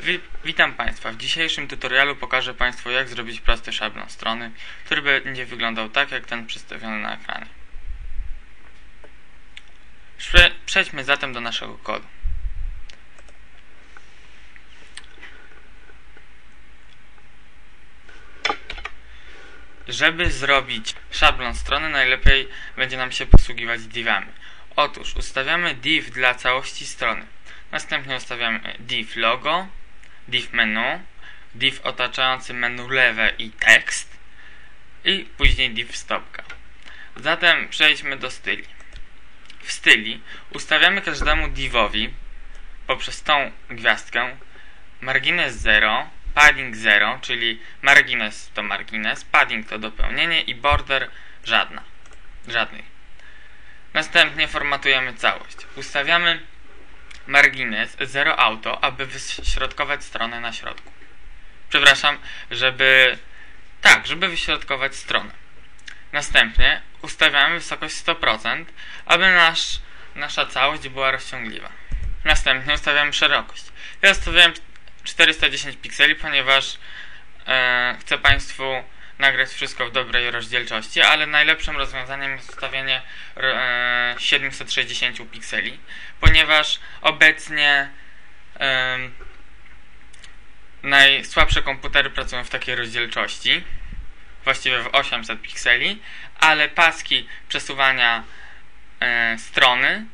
Wi witam Państwa. W dzisiejszym tutorialu pokażę Państwu jak zrobić prosty szablon strony, który będzie wyglądał tak jak ten przedstawiony na ekranie. Prze przejdźmy zatem do naszego kodu. Żeby zrobić szablon strony najlepiej będzie nam się posługiwać divami. Otóż ustawiamy div dla całości strony. Następnie ustawiamy div logo, div menu, div otaczający menu lewe i tekst i później div stopka. Zatem przejdźmy do styli. W styli ustawiamy każdemu divowi poprzez tą gwiazdkę margines 0, padding 0, czyli margines to margines, padding to dopełnienie i border żadna, żadnej. Następnie formatujemy całość. Ustawiamy margines 0 auto, aby wyśrodkować stronę na środku. Przepraszam, żeby... Tak, żeby wyśrodkować stronę. Następnie ustawiamy wysokość 100%, aby nasz, nasza całość była rozciągliwa. Następnie ustawiamy szerokość. Ja ustawiałem 410 pikseli, ponieważ e, chcę Państwu nagrać wszystko w dobrej rozdzielczości, ale najlepszym rozwiązaniem jest ustawienie e, 760 pikseli, ponieważ obecnie e, najsłabsze komputery pracują w takiej rozdzielczości, właściwie w 800 pikseli, ale paski przesuwania e, strony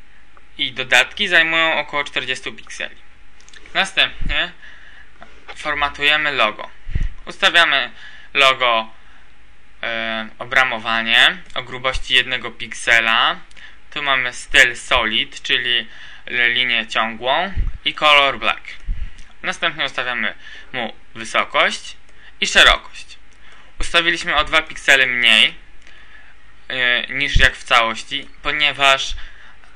i dodatki zajmują około 40 pikseli. Następnie formatujemy logo. Ustawiamy logo e, obramowanie o grubości jednego piksela. Tu mamy styl solid, czyli linię ciągłą i color black. Następnie ustawiamy mu wysokość i szerokość. Ustawiliśmy o 2 piksele mniej e, niż jak w całości, ponieważ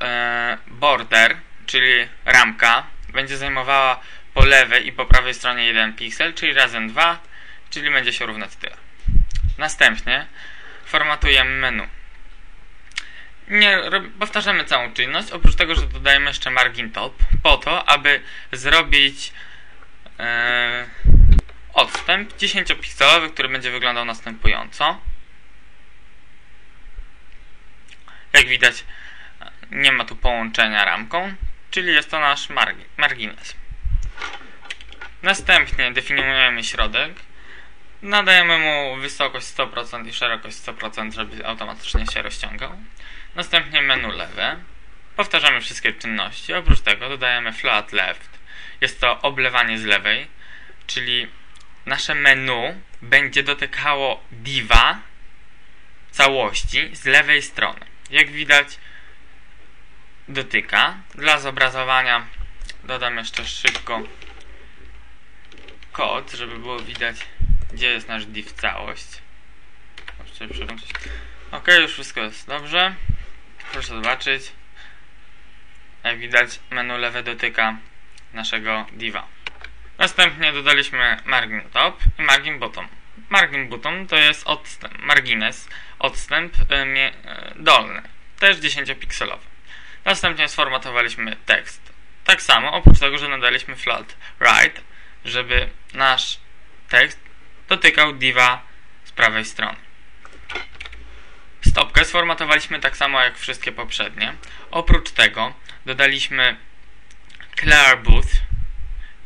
e, border, czyli ramka, będzie zajmowała po lewej i po prawej stronie 1 piksel, czyli razem 2, czyli będzie się równać tyle. Następnie formatujemy menu. Nie powtarzamy całą czynność, oprócz tego, że dodajemy jeszcze margin top, po to, aby zrobić e, odstęp 10-pikselowy, który będzie wyglądał następująco. Jak widać, nie ma tu połączenia ramką, czyli jest to nasz margin, margines. Następnie definiujemy środek, nadajemy mu wysokość 100% i szerokość 100%, żeby automatycznie się rozciągał. Następnie menu lewe. Powtarzamy wszystkie czynności. Oprócz tego dodajemy flat left. Jest to oblewanie z lewej, czyli nasze menu będzie dotykało diva całości z lewej strony. Jak widać dotyka. Dla zobrazowania dodam jeszcze szybko kod, żeby było widać gdzie jest nasz div całość. Ok, już wszystko jest dobrze. Proszę zobaczyć. Jak widać menu lewe dotyka naszego diva. Następnie dodaliśmy margin top i margin bottom. Margin bottom to jest odstęp, margines, odstęp yy, dolny, też 10-pikselowy. Następnie sformatowaliśmy tekst. Tak samo, oprócz tego, że nadaliśmy flat right, żeby nasz tekst dotykał diva z prawej strony. Stopkę sformatowaliśmy tak samo jak wszystkie poprzednie. Oprócz tego dodaliśmy clear booth.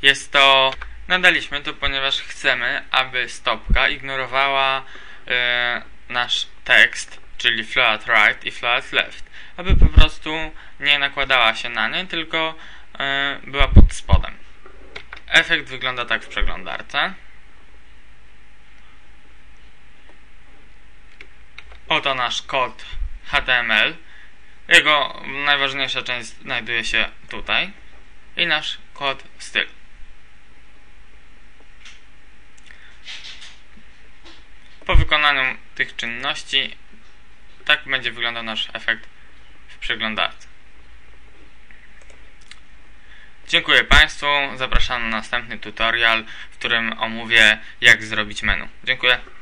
Jest to... Nadaliśmy to, ponieważ chcemy, aby stopka ignorowała e, nasz tekst, czyli flat right i flat left. Aby po prostu nie nakładała się na nie, tylko e, była pod spodem. Efekt wygląda tak w przeglądarce. Oto nasz kod HTML. Jego najważniejsza część znajduje się tutaj. I nasz kod styl. Po wykonaniu tych czynności tak będzie wyglądał nasz efekt w przeglądarce. Dziękuję Państwu. Zapraszam na następny tutorial, w którym omówię jak zrobić menu. Dziękuję.